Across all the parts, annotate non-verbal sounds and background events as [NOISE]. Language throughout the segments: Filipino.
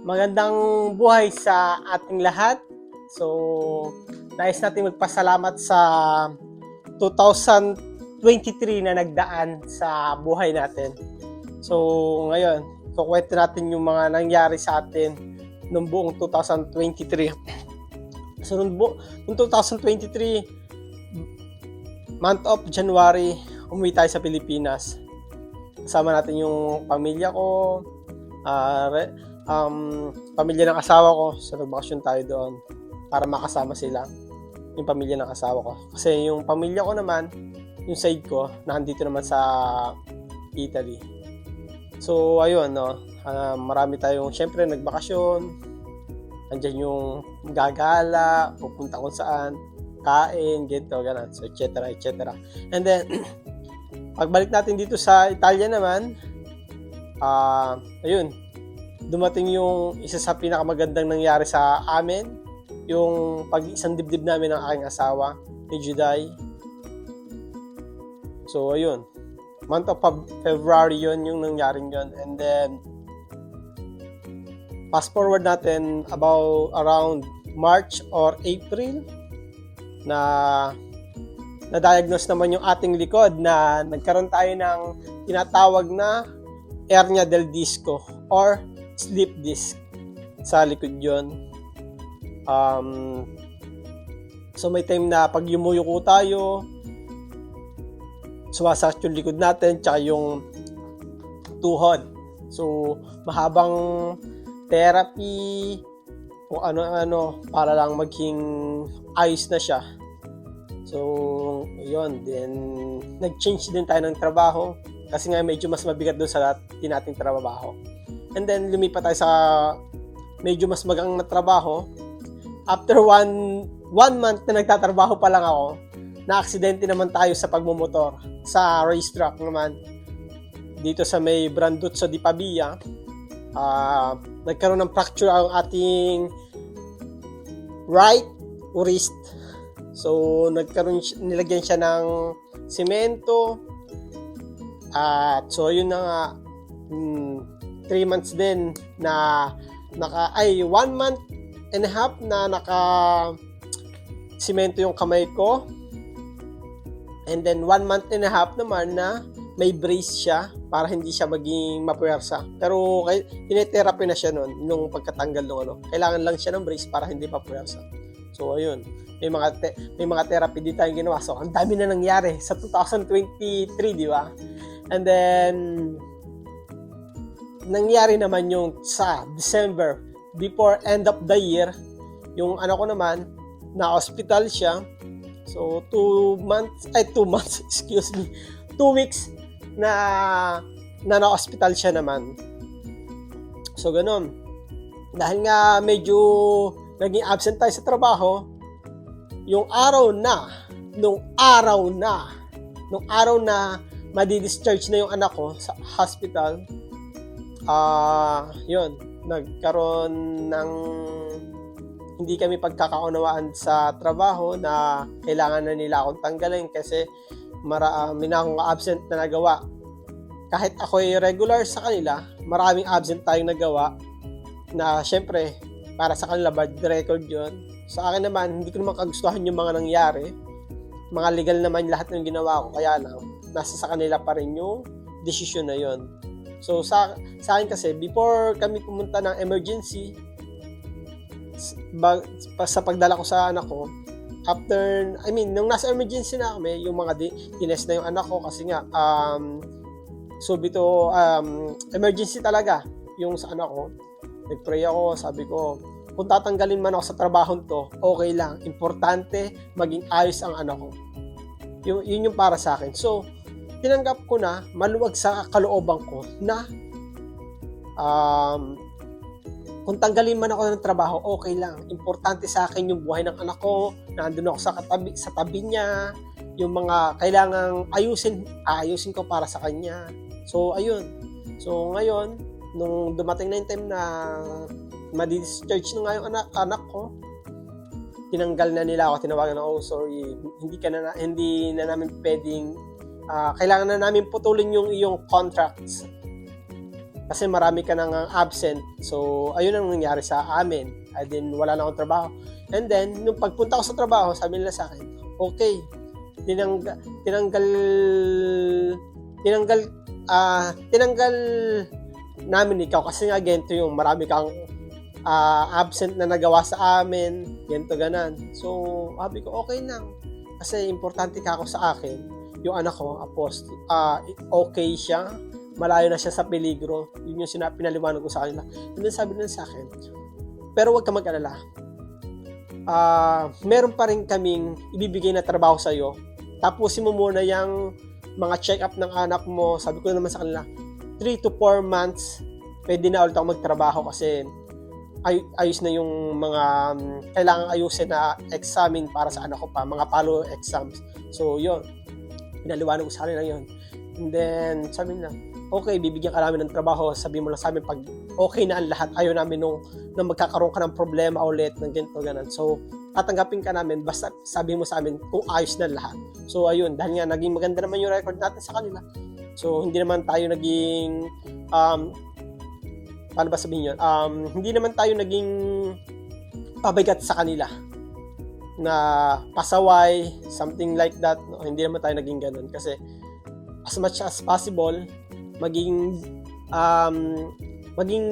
Magandang buhay sa ating lahat. So, nais natin magpasalamat sa 2023 na nagdaan sa buhay natin. So, ngayon, kukwento natin yung mga nangyari sa atin noong buong 2023. [CLEARS THROAT] So, noong, bu- noong 2023, month of January, umuwi tayo sa Pilipinas. Kasama natin yung pamilya ko, re- um, pamilya ng asawa ko. So, nagbakasyon tayo doon para makasama sila. Yung pamilya ng asawa ko. Kasi yung pamilya ko naman, yung side ko, nandito naman sa Italy. So, ayun, no. Ah, marami tayong, syempre, nagbakasyon. Andyan yung gagala, pupunta kung saan, kain, ganito, ganun. So, et cetera, et cetera. And then, [CLEARS THROAT] pagbalik natin dito sa Italia naman, ah, ayun, dumating yung isa sa pinakamagandang nangyari sa amin, yung pag-isang dibdib namin ng aking asawa, ni Juday. So, ayun. Month of Feb- February yun yung nangyaring yun. And then, fast forward natin about around March or April na na-diagnose naman yung ating likod na nagkaroon tayo ng tinatawag na hernia del disco or slip disc sa likod yon. Um, so may time na pag yumuyuko tayo, sumasakit yung likod natin tsaka yung tuhod. So mahabang therapy kung ano-ano para lang maging ayos na siya. So, yun. Then, nag-change din tayo ng trabaho kasi nga medyo mas mabigat doon sa dati nating trabaho. And then lumipat tayo sa medyo mas magang na trabaho. After one, one month na nagtatrabaho pa lang ako, na-aksidente naman tayo sa pagmumotor sa racetrack naman dito sa may Branduzzo di Pavia. Uh, nagkaroon ng fracture ang ating right wrist. So, nagkaroon nilagyan siya ng semento. At uh, so, yun na nga. Hmm, 3 months din na naka ay 1 month and a half na naka simento yung kamay ko. And then 1 month and a half naman na may brace siya para hindi siya maging mapuwersa. Pero kay, kinetherapy na siya noon nung pagkatanggal ng ano. Kailangan lang siya ng brace para hindi mapuwersa. So ayun, may mga te- may mga therapy din tayong ginawa. So ang dami na nangyari sa 2023, di ba? And then nangyari naman yung sa December before end of the year, yung ano ko naman na hospital siya. So two months, ay two months, [LAUGHS] excuse me, two weeks na na na-hospital siya naman. So, ganun. Dahil nga medyo naging absent tayo sa trabaho, yung araw na, nung araw na, nung araw na madi-discharge na yung anak ko sa hospital, ah, yun, nagkaroon ng hindi kami pagkakaunawaan sa trabaho na kailangan na nila akong tanggalin kasi marami na akong absent na nagawa. Kahit ako ay regular sa kanila, maraming absent tayong nagawa na syempre, para sa kanila bad record yon Sa akin naman, hindi ko naman kagustuhan yung mga nangyari. Mga legal naman lahat ng ginawa ko, kaya lang, nasa sa kanila pa rin yung desisyon na yon So sa, sa akin kasi, before kami pumunta ng emergency, pa- sa pagdala ko sa anak ko, after, I mean, nung nasa emergency na kami, yung mga di, tinest na yung anak ko kasi nga, um, subito, um, emergency talaga yung sa anak ko. Nag-pray ako, sabi ko, kung tatanggalin man ako sa trabaho to, okay lang. Importante, maging ayos ang anak ko. Yun, yun yung para sa akin. So, tinanggap ko na, maluwag sa kalooban ko na um, kung tanggalin man ako ng trabaho, okay lang. Importante sa akin yung buhay ng anak ko, nandun ako sa, katabi, sa tabi niya, yung mga kailangang ayusin, ayusin ko para sa kanya. So, ayun. So, ngayon, nung dumating na yung time na madi-discharge na nga yung anak, anak ko, tinanggal na nila ako, tinawagan na, oh, sorry, hindi ka na, hindi na namin pwedeng, ah, kailangan na namin putulin yung iyong contracts Kasi marami ka nang absent. So, ayun ang nangyari sa amin. I then, wala na akong trabaho. And then, nung pagpunta ko sa trabaho, sabi nila sa akin, okay, tinanggal, tinanggal, tinanggal, ah, tinanggal namin ikaw kasi nga ganito yung marami kang ah, absent na nagawa sa amin, ganito ganan. So, sabi ko, okay lang. Kasi importante ka ako sa akin. Yung anak ko, apost, ah, okay siya, malayo na siya sa peligro. Yun yung sinabi, pinaliwanag ko sa kanila. And then sabi nila sa akin, pero huwag ka mag-alala. Ah, meron pa rin kaming ibibigay na trabaho sa iyo. Tapusin mo muna yung mga check-up ng anak mo. Sabi ko naman sa kanila, 3 to 4 months, pwede na ulit ako magtrabaho kasi ay, ayos na yung mga um, kailangan ayusin na examine para sa anak ko pa, mga follow exams. So, yun. Pinaliwanag ko sa kanila yun. And then, sabi nila, okay, bibigyan ka namin ng trabaho. Sabi mo lang sa amin pag okay na ang lahat. Ayaw namin nung na magkakaroon ka ng problema ulit ng ganito, ganun. So, tatanggapin ka namin basta sabi mo sa amin kung ayos na lahat. So, ayun. Dahil nga, naging maganda naman yung record natin sa kanila. So, hindi naman tayo naging um, paano ba sabihin yun? Um, hindi naman tayo naging pabigat sa kanila na pasaway, something like that. No? Hindi naman tayo naging ganun kasi as much as possible, maging um, maging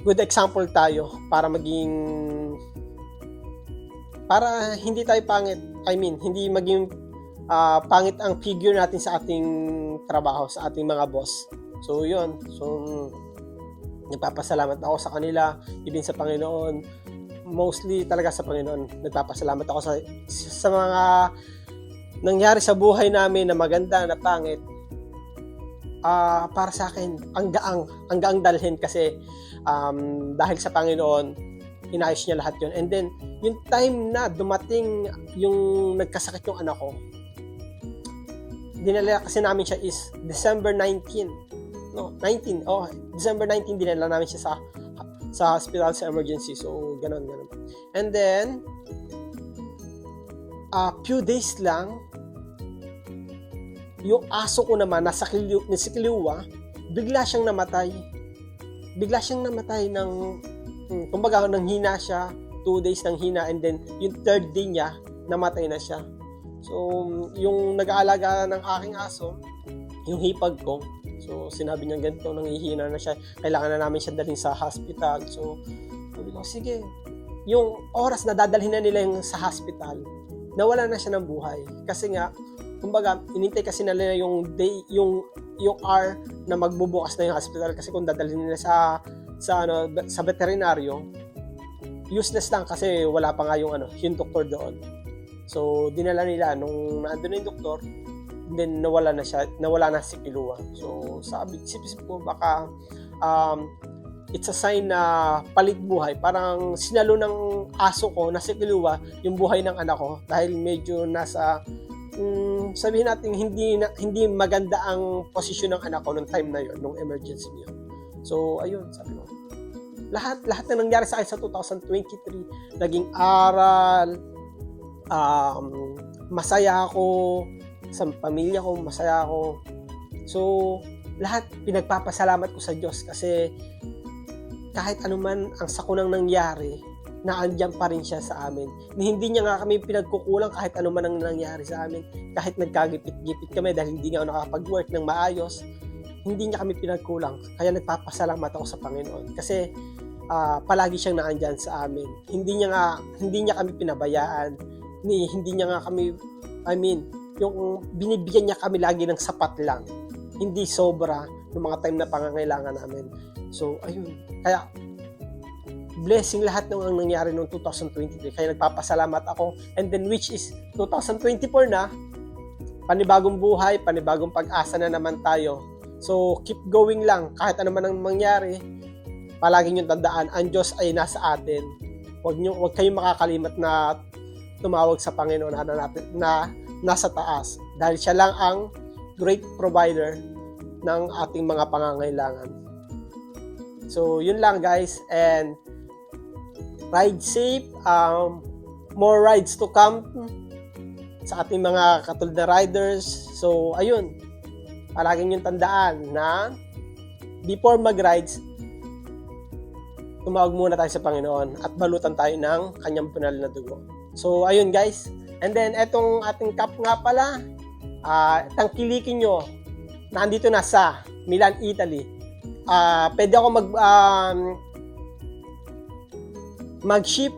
good example tayo para maging para hindi tayo pangit. I mean, hindi maging ah, pangit ang figure natin sa ating trabaho, sa ating mga boss. So, yun. So, nagpapasalamat ako sa kanila, even sa Panginoon. Mostly talaga sa Panginoon. Nagpapasalamat ako sa, sa mga nangyari sa buhay namin na maganda, na pangit. Ah, para sa akin, ang gaang, ang gaang dalhin kasi um, dahil sa Panginoon, inayos niya lahat yun. And then, yung time na dumating yung nagkasakit yung anak ko, dinala kasi namin siya is December 19. No, 19. Oh, December 19 dinala namin siya sa sa hospital sa emergency. So, ganun, ganun. And then, a few days lang, yung aso ko naman, nasa kiliw, nasa kiliwa, bigla siyang namatay. Bigla siyang namatay ng, hmm, kumbaga, nang hina siya, two days nang hina, and then, yung third day niya, namatay na siya. So, yung nag-aalaga ng aking aso, yung hipag ko, so sinabi niya ganito, nangihina na siya, kailangan na namin siya dalhin sa hospital. So, sabi ko, sige. Yung oras na dadalhin na nila yung sa hospital, nawala na siya ng buhay. Kasi nga, kumbaga, inintay kasi nila yung day, yung yung hour na magbubukas na yung hospital kasi kung dadalhin nila sa sa ano sa veterinaryo useless lang kasi wala pa nga yung ano yung doktor doon So, dinala nila nung naandun na yung doktor, then nawala na siya, nawala na si Kilua. So, sabi, isip-isip ko baka um, it's a sign na palit buhay. Parang sinalo ng aso ko na si Kilua yung buhay ng anak ko dahil medyo nasa um, sabihin natin hindi na, hindi maganda ang posisyon ng anak ko nung time na yon nung emergency niya. So, ayun, sabi ko. Lahat lahat na nangyari sa akin sa 2023, naging aral, um, masaya ako sa pamilya ko, masaya ako. So, lahat pinagpapasalamat ko sa Diyos kasi kahit anuman ang sakunang nangyari, naandyan pa rin siya sa amin. Hindi niya nga kami pinagkukulang kahit anuman ang nangyari sa amin. Kahit nagkagipit-gipit kami dahil hindi nga ako nakakapag-work ng maayos, hindi niya kami pinagkulang. Kaya nagpapasalamat ako sa Panginoon. Kasi uh, palagi siyang naandyan sa amin. Hindi niya nga, hindi niya kami pinabayaan ni hindi niya nga kami I mean yung binibigyan niya kami lagi ng sapat lang. Hindi sobra ng mga time na pangangailangan namin. So ayun. Kaya blessing lahat ng ang nangyari noong 2023 kaya nagpapasalamat ako. And then which is 2024 na panibagong buhay panibagong pag-asa na naman tayo. So keep going lang. Kahit ano man ang mangyari palagi nyo tandaan ang Diyos ay nasa atin. Huwag niyo huwag kayong makakalimot na tumawag sa Panginoon. Na, natin, na nasa taas dahil siya lang ang great provider ng ating mga pangangailangan. So, yun lang guys and ride safe um, more rides to come sa ating mga katulad na riders. So, ayun. Palaging yung tandaan na before mag-rides, tumawag muna tayo sa Panginoon at balutan tayo ng kanyang banal na dugo. So, ayun guys. And then, etong ating cup nga pala, ah tangkilikin nyo, nandito na sa Milan, Italy. Ah, pwede ako mag um, mag-ship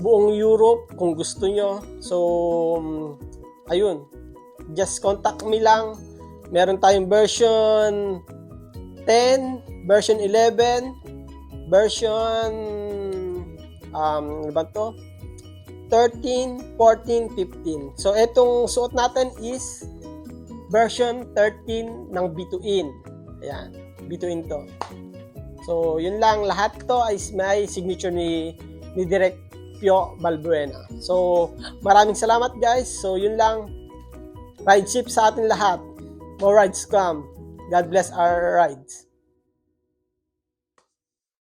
buong Europe kung gusto nyo. So, um, ayun. Just contact me lang. Meron tayong version 10, version 11, version um, ano ba to? 13, 14, 15. So, itong suot natin is version 13 ng Bituin. Ayan, Bituin to. So, yun lang. Lahat to is may signature ni, ni Direct Pio Balbuena. So, maraming salamat guys. So, yun lang. Ride ship sa atin lahat. More rides come. God bless our rides.